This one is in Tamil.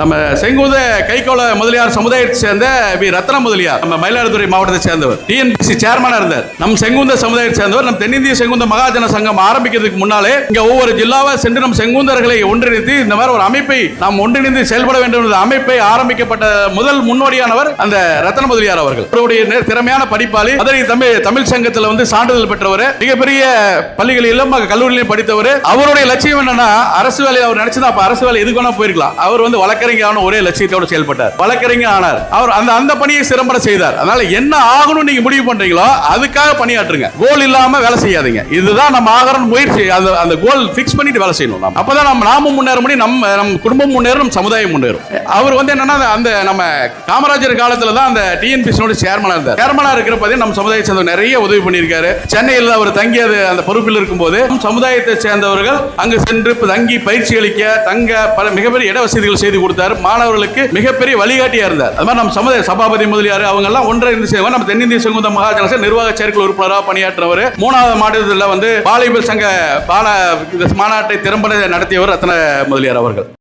நம்ம செங்குத கைகோள முதலியார் சமுதாயத்தை சேர்ந்த வி. ரத்ன முதலியார் நம்ம மயிலாடுதுறை மாவட்டத்தை சேர்ந்தவர். டிஎன்பிசி சேர்மனா இருந்தார். நம் செங்குந்த சமுதாயத்தை சேர்ந்தவர். நம் தென்னிந்திய செங்குந்த மகாஜன சங்கம் ஆரம்பிக்கிறதுக்கு முன்னாலே இங்க ஒவ்வொரு ஜில்லாவா சென்று நம் செங்குந்தர்களை ஒன்றிணைத்து இந்த மாதிரி ஒரு அமைப்பை நாம் ஒன்றிணைந்து செயல்பட வேண்டும் என்ற அமைப்பை ஆரம்பிக்கப்பட்ட முதல் முன்னோடியானவர் அந்த ரத்ன முதலியார் அவர்கள். அவருடைய திறமையான படிப்பாளி. அதனை தமிழ் தமிழ் சங்கத்தில் வந்து சான்றிதழ் பெற்றவர். மிகப்பெரிய பள்ளிகளிலும் கல்லூரியிலும் படித்தவர். அவருடைய லட்சியம் என்னன்னா அரசு வேலையை அவர் நினைச்சதா அப்ப அரசு வேலை எதுக்கு வேணா போயிருக்கலாம். அவர் வந்து வழக்க வழக்கறிஞரான ஒரே லட்சியத்தோடு செயல்பட்டார். வழக்கறிஞர் ஆனார் அவர் அந்த அந்த பணியை சிறம்பட செய்தார். அதனால என்ன ஆகணும் நீங்க முடிவு பண்றீங்களோ அதுக்காக பணியாற்றுங்க. கோல் இல்லாம வேலை செய்யாதீங்க. இதுதான் நம்ம ஆகணும் முயற்சி. அந்த அந்த கோல் பிக்ஸ் பண்ணிட்டு வேலை செய்யணும் நம்ம. அப்பதான் நம்ம நாமும் முன்னேற முடியும் நம்ம நம்ம குடும்பம் முன்னேறும் நம்ம சமுதாயம் முன்னேறும். அவர் வந்து என்னன்னா அந்த- நம்ம காமராஜர் காலத்துல தான் அந்த டிஎன்பிசியோட சேர்மனா இருந்தார். சேர்மனா இருக்கிறப்பதே நம்ம சமுதாயத்தை சேர்ந்த நிறைய உதவி பண்ணியிருக்காரு. சென்னையில் அவர் தங்கியது அந்த பொறுப்பில் இருக்கும்போது சமுதாயத்தை சேர்ந்தவர்கள் அங்கு சென்று தங்கி பயிற்சி அளிக்க தங்க பல மிகப்பெரிய இட வசதிகள் செய்து கொடுத்து கொடுத்தாரு. மாணவர்களுக்கு மிகப்பெரிய வழிகாட்டியா இருந்தார். அது மாதிரி நம்ம சமுதாய சபாபதி முதலியார் அவங்க எல்லாம் ஒன்றிணைந்து செய்வாங்க. நம்ம தென்னிந்திய செங்குந்த மகாஜன நிர்வாக செயற்குழு உறுப்பினராக பணியாற்றவர் மூணாவது மாநிலத்தில் வந்து வாலிபர் சங்க பால இந்த மாநாட்டை திறம்பட நடத்தியவர் ரத்ன முதலியார் அவர்கள்.